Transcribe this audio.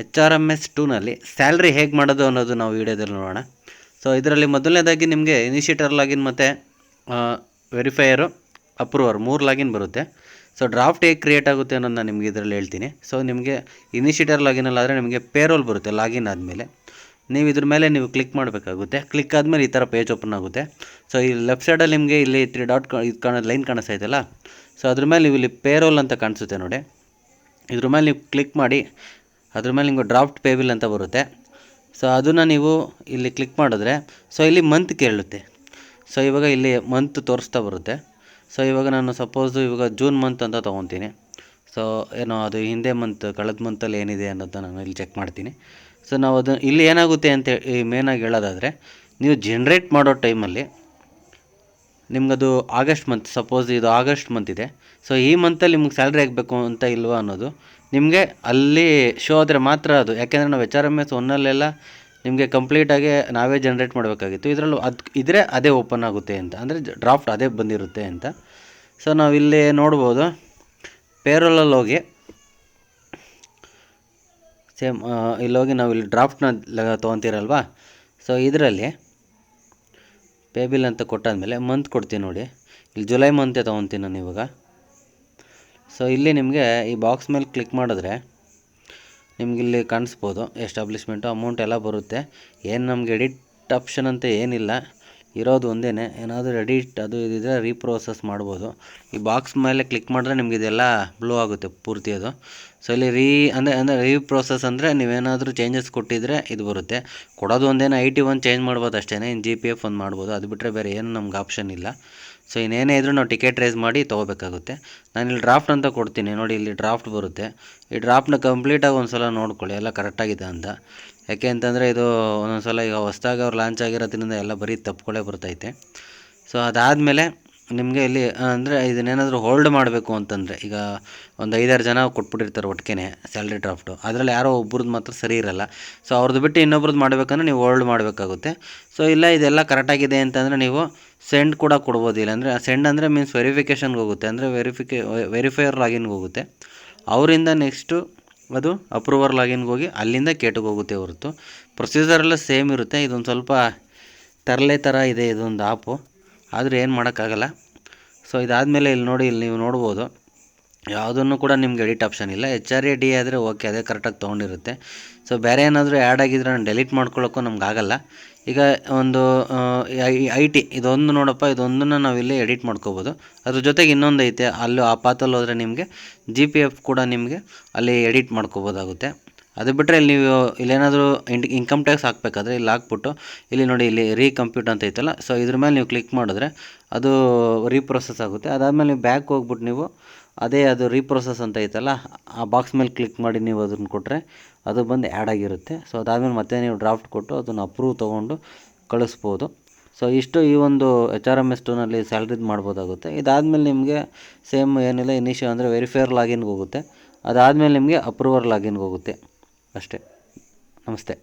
H R M S ಟೂನಲ್ಲಿ salary ಹೇಗೆ ಮಾಡೋದು ಅನ್ನೋದು ನಾವು ವಿಡಿಯೋದಲ್ಲಿ ನೋಡೋಣ. ಸೊ ಇದರಲ್ಲಿ ಮೊದಲನೇದಾಗಿ ನಿಮಗೆ ಇನಿಷಿಯೇಟರ್ ಲಾಗಿನ್ ಮತ್ತು ವೆರಿಫೈಯರು ಅಪ್ರೂವರ್ ಮೂರು ಲಾಗಿನ್ ಬರುತ್ತೆ. ಸೊ ಡ್ರಾಫ್ಟ್ ಹೇಗೆ ಕ್ರಿಯೇಟ್ ಆಗುತ್ತೆ ಅನ್ನೋದು ನಾನು ನಿಮಗೆ ಇದರಲ್ಲಿ ಹೇಳ್ತೀನಿ. ಸೊ ನಿಮಗೆ ಇನಿಷಿಯೇಟರ್ ಲಾಗಿನಲ್ಲಾದರೆ ನಿಮಗೆ ಪೇರೋಲ್ ಬರುತ್ತೆ ಲಾಗಿನ್ ಆದಮೇಲೆ. ನೀವು ಇದ್ರ ಮೇಲೆ ನೀವು ಕ್ಲಿಕ್ ಮಾಡಬೇಕಾಗುತ್ತೆ. ಕ್ಲಿಕ್ ಆದಮೇಲೆ ಈ ಥರ ಪೇಜ್ ಓಪನ್ ಆಗುತ್ತೆ. ಸೊ ಈ ಲೆಫ್ಟ್ ಸೈಡಲ್ಲಿ ನಿಮಗೆ ಇಲ್ಲಿ ತ್ರೀ ಡಾಟ್ ಇದು ಕಾಣೋದು ಲೈನ್ ಕಾಣಿಸ್ತಾ ಇದೆಯಲ್ಲ? ಸೊ ಅದ್ರ ಮೇಲೆ ನೀವು ಇಲ್ಲಿ ಪೇರೋಲ್ ಅಂತ ಕಾಣಿಸುತ್ತೆ ನೋಡಿ. ಇದ್ರ ಮೇಲೆ ನೀವು ಕ್ಲಿಕ್ ಮಾಡಿ ಅದ್ರ ಮೇಲೆ ನಿಮಗೆ ಡ್ರಾಫ್ಟ್ ಪೇಬಿಲ್ ಅಂತ ಬರುತ್ತೆ. ಸೊ ಅದನ್ನು ನೀವು ಇಲ್ಲಿ ಕ್ಲಿಕ್ ಮಾಡಿದ್ರೆ ಸೊ ಇಲ್ಲಿ ಮಂತ್ ಕೇಳುತ್ತೆ. ಸೊ ಇವಾಗ ಇಲ್ಲಿ ಮಂತ್ ತೋರಿಸ್ತಾ ಬರುತ್ತೆ. ಸೊ ಇವಾಗ ನಾನು ಸಪೋಸು ಇವಾಗ ಜೂನ್ ಮಂತ್ ಅಂತ ತೊಗೊತೀನಿ. ಸೊ ಏನೋ ಅದು ಹಿಂದೆ ಮಂತ್ ಕಳೆದ ಮಂತಲ್ಲಿ ಏನಿದೆ ಅನ್ನೋದನ್ನ ನಾನು ಇಲ್ಲಿ ಚೆಕ್ ಮಾಡ್ತೀನಿ. ಸೊ ನಾವು ಅದು ಇಲ್ಲಿ ಏನಾಗುತ್ತೆ ಅಂತ ಮೇನಾಗಿ ಹೇಳೋದಾದರೆ, ನೀವು ಜನ್ರೇಟ್ ಮಾಡೋ ಟೈಮಲ್ಲಿ ನಿಮ್ಗದು ಆಗಸ್ಟ್ ಮಂತ್ ಸಪೋಸ್ ಇದು ಆಗಸ್ಟ್ ಮಂತ್ ಇದೆ. ಸೊ ಈ ಮಂತಲ್ಲಿ ನಿಮ್ಗೆ ಸ್ಯಾಲ್ರಿ ಆಗಬೇಕು ಅಂತ ಇಲ್ವಾ ಅನ್ನೋದು ನಿಮಗೆ ಅಲ್ಲಿ ಶೋ ಆದರೆ ಮಾತ್ರ ಅದು. ಯಾಕೆಂದರೆ ನಾವು ಎಚ್ ಆರ್ ಎಂ ಎಸ್ ಒನ್ನಲ್ಲೆಲ್ಲ ನಿಮಗೆ ಕಂಪ್ಲೀಟಾಗಿ ನಾವೇ ಜನ್ರೇಟ್ ಮಾಡಬೇಕಾಗಿತ್ತು. ಇದರಲ್ಲೂ ಅದು ಇದ್ರೆ ಅದೇ ಓಪನ್ ಆಗುತ್ತೆ ಅಂತ. ಅಂದರೆ ಡ್ರಾಫ್ಟ್ ಅದೇ ಬಂದಿರುತ್ತೆ ಅಂತ. ಸೊ ನಾವಿಲ್ಲಿ ನೋಡ್ಬೋದು. ಪೇರೋಲಲ್ಲಿ ಹೋಗಿ ಸೇಮ್ ಇಲ್ಲೋಗಿ ನಾವು ಇಲ್ಲಿ ಡ್ರಾಫ್ಟ್ನ ತೊಗೊತೀರಲ್ವಾ? ಸೊ ಇದರಲ್ಲಿ ಪೇಬಿಲ್ ಅಂತ ಕೊಟ್ಟಾದಮೇಲೆ ಮಂತ್ ಕೊಡ್ತೀನಿ ನೋಡಿ. ಇಲ್ಲಿ ಜುಲೈ ಮಂತೆ ತೊಗೊತೀನಿ ನಾನು ಇವಾಗ. ಸೊ ಇಲ್ಲಿ ನಿಮಗೆ ಈ ಬಾಕ್ಸ್ ಮೇಲೆ ಕ್ಲಿಕ್ ಮಾಡಿದ್ರೆ ನಿಮ್ಗೆ ಇಲ್ಲಿ ಕಾಣಿಸ್ಬೋದು ಎಸ್ಟಾಬ್ಲಿಷ್ಮೆಂಟು ಅಮೌಂಟ್ ಎಲ್ಲ ಬರುತ್ತೆ. ಏನು ನಮ್ಗೆ ಎಡಿಟ್ ಆಪ್ಷನ್ ಅಂತ ಏನಿಲ್ಲ. ಇರೋದು ಒಂದೇ ಏನಾದರೂ ಎಡಿಟ್ ಅದು ಇದಿದ್ರೆ ರೀಪ್ರೋಸೆಸ್ ಮಾಡ್ಬೋದು. ಈ ಬಾಕ್ಸ್ ಮೇಲೆ ಕ್ಲಿಕ್ ಮಾಡಿದ್ರೆ ನಿಮ್ಗೆ ಇದೆಲ್ಲ ಬ್ಲೂ ಆಗುತ್ತೆ ಪೂರ್ತಿ ಅದು. ಸೊ ಇಲ್ಲಿ ರೀ ಅಂದರೆ ಅಂದರೆ ರೀಪ್ರೋಸೆಸ್ ಅಂದರೆ ನೀವೇನಾದರೂ ಚೇಂಜಸ್ ಕೊಟ್ಟಿದ್ರೆ ಇದು ಬರುತ್ತೆ. ಕೊಡೋದು ಒಂದೇನೆ ಐ ಟಿ ಒಂದು ಚೇಂಜ್ ಮಾಡ್ಬೋದು ಅಷ್ಟೇ ಇನ್ನು ಜಿ ಪಿ ಎಫ್ ಒಂದು ಮಾಡ್ಬೋದು. ಅದು ಬಿಟ್ಟರೆ ಬೇರೆ ಏನು ನಮ್ಗೆ ಆಪ್ಷನ್ ಇಲ್ಲ. ಸೊ ಇನ್ನೇನೇ ಇದ್ರೂ ನಾವು ಟಿಕೆಟ್ ರೈಸ್ ಮಾಡಿ ತೊಗೋಬೇಕಾಗುತ್ತೆ. ಇಲ್ಲಿ ಡ್ರಾಫ್ಟ್ ಅಂತ ಕೊಡ್ತೀನಿ. ನೋಡಿ, ಇಲ್ಲಿ ಡ್ರಾಫ್ಟ್ ಬರುತ್ತೆ. ಈ ಡ್ರಾಫ್ಟ್ನ ಕಂಪ್ಲೀಟಾಗಿ ಒಂದು ಸಲ ನೋಡ್ಕೊಳ್ಳಿ. ಎಲ್ಲ ಕರೆಕ್ಟಾಗಿದೆ ಅಂತ. ಯಾಕೆ ಅಂತಂದರೆ ಇದು ಒಂದೊಂದು ಸಲ ಈಗ ಹೊಸ್ದಾಗಿ ಅವ್ರು ಲಾಂಚ್ ಆಗಿರೋದ್ರಿಂದ ಎಲ್ಲ ಬರೀ ತಪ್ಪುಗಳೇ ಬರ್ತೈತೆ. ಸೊ ಅದಾದಮೇಲೆ ನಿಮಗೆ ಇಲ್ಲಿ, ಅಂದರೆ ಇದನ್ನೇನಾದರೂ ಹೋಲ್ಡ್ ಮಾಡಬೇಕು ಅಂತಂದರೆ, ಈಗ ಒಂದು ಐದಾರು ಜನ ಕೊಟ್ಬಿಟ್ಟಿರ್ತಾರೆ ಒಟ್ಟಿಗೆ ಸ್ಯಾಲ್ರಿ ಡ್ರಾಫ್ಟು ಅದರಲ್ಲಿ ಯಾರೋ ಒಬ್ರದ್ದು ಮಾತ್ರ ಸರಿ ಇರಲ್ಲ. ಸೊ ಅವ್ರದ್ದು ಬಿಟ್ಟು ಇನ್ನೊಬ್ರದ್ದು ಮಾಡಬೇಕಂದ್ರೆ ನೀವು ಹೋಲ್ಡ್ ಮಾಡಬೇಕಾಗುತ್ತೆ. ಸೊ ಇಲ್ಲ, ಇದೆಲ್ಲ ಕರೆಕ್ಟಾಗಿದೆ ಅಂತಂದರೆ ನೀವು ಸೆಂಡ್ ಕೂಡ ಕೊಡ್ಬೋದು. ಇಲ್ಲ ಅಂದರೆ ಸೆಂಡ್ ಅಂದರೆ ಮೀನ್ಸ್ ವೆರಿಫಿಕೇಷನ್ಗೆ ಹೋಗುತ್ತೆ. ಅಂದರೆ ವೆರಿಫಿಕೇ ವೆರಿಫೈಯರ್ ಲಾಗಿನ್ಗೆ ಹೋಗುತ್ತೆ. ಅವರಿಂದ ನೆಕ್ಸ್ಟು ಅದು ಅಪ್ರೂವರ್ ಲಾಗಿನ್ಗೆ ಹೋಗಿ ಅಲ್ಲಿಂದ ಕೇಟಿಗೆ ಹೋಗುತ್ತೆ ಹೊರತು. ಪ್ರೊಸೀಜರೆಲ್ಲ ಸೇಮ್ ಇರುತ್ತೆ. ಇದೊಂದು ಸ್ವಲ್ಪ ತರಲೆ ಥರ ಇದೆ ಇದೊಂದು ಆಪು ಆದರೆ ಏನು ಮಾಡೋಕ್ಕಾಗಲ್ಲ. ಸೊ ಇದಾದಮೇಲೆ ಇಲ್ಲಿ ನೋಡಿ, ಇಲ್ಲಿ ನೀವು ನೋಡ್ಬೋದು. ಯಾವುದನ್ನು ಕೂಡ ನಿಮ್ಗೆ ಎಡಿಟ್ ಆಪ್ಷನ್ ಇಲ್ಲ. ಎಚ್ ಆರ್ ಎ ಡಿ ಆದರೆ ಓಕೆ ಅದೇ ಕರೆಕ್ಟಾಗಿ ತೊಗೊಂಡಿರುತ್ತೆ. ಸೊ ಬೇರೆ ಏನಾದರೂ ಆ್ಯಡ್ ಆಗಿದ್ರೆ ನಾನು ಡೆಲೀಟ್ ಮಾಡ್ಕೊಳ್ಳೋಕ್ಕೂ ನಮ್ಗೆ ಆಗಲ್ಲ. ಈಗ ಒಂದು ಐ ಟಿ ಇದೊಂದು ನೋಡಪ್ಪ, ಇದೊಂದನ್ನು ನಾವಿಲ್ಲಿ ಎಡಿಟ್ ಮಾಡ್ಕೋಬೋದು. ಅದ್ರ ಜೊತೆಗೆ ಇನ್ನೊಂದು ಐತೆ, ಅಲ್ಲೂ ಆ ಪಾತಲ್ಲಿ ಹೋದರೆ ನಿಮಗೆ ಜಿ ಪಿ ಎಫ್ ಕೂಡ ನಿಮಗೆ ಅಲ್ಲಿ ಎಡಿಟ್ ಮಾಡ್ಕೋಬೋದಾಗುತ್ತೆ. ಅದು ಬಿಟ್ಟರೆ ಇಲ್ಲಿ ನೀವು ಇಲ್ಲೇನಾದರೂ ಇಂಟ್ ಇನ್ಕಮ್ ಟ್ಯಾಕ್ಸ್ ಹಾಕಬೇಕಾದ್ರೆ ಇಲ್ಲಿ ಹಾಕ್ಬಿಟ್ಟು, ಇಲ್ಲಿ ನೋಡಿ ಇಲ್ಲಿ ರೀಕಂಪ್ಯೂಟ್ ಅಂತ ಐತಲ್ಲ ಸೊ ಇದ್ರ ಮೇಲೆ ನೀವು ಕ್ಲಿಕ್ ಮಾಡಿದ್ರೆ ಅದು ರೀಪ್ರೊಸೆಸ್ ಆಗುತ್ತೆ. ಅದಾದಮೇಲೆ ನೀವು ಬ್ಯಾಕ್ ಹೋಗ್ಬಿಟ್ಟು ನೀವು ಅದೇ ಅದು ರೀಪ್ರೊಸೆಸ್ ಅಂತ ಐತಲ್ಲ, ಆ ಬಾಕ್ಸ್ ಮೇಲೆ ಕ್ಲಿಕ್ ಮಾಡಿ ನೀವು ಅದನ್ನು ಕೊಟ್ಟರೆ ಅದು ಬಂದು ಆ್ಯಡ್ ಆಗಿರುತ್ತೆ. ಸೊ ಅದಾದಮೇಲೆ ಮತ್ತೆ ನೀವು ಡ್ರಾಫ್ಟ್ ಕೊಟ್ಟು ಅದನ್ನು ಅಪ್ರೂವ್ ತೊಗೊಂಡು ಕಳಿಸ್ಬೋದು. ಸೊ ಇಷ್ಟು ಈ ಒಂದು ಎಚ್ ಆರ್ ಎಂ ಎಸ್ ಟೂನಲ್ಲಿ ಸ್ಯಾಲ್ರಿದು ಮಾಡ್ಬೋದಾಗುತ್ತೆ. ಇದಾದಮೇಲೆ ನಿಮಗೆ ಸೇಮ್ ಏನಿಲ್ಲ ಇನಿಷಿಯಲ್ ಅಂದರೆ ವೆರಿಫೈಯರ್ ಲಾಗಿನ್ಗೆ ಹೋಗುತ್ತೆ. ಅದಾದಮೇಲೆ ನಿಮಗೆ ಅಪ್ರೂವರ್ ಲಾಗಿನ್ಗೆ ಹೋಗುತ್ತೆ. ಅಷ್ಟೇ. ನಮಸ್ತೆ.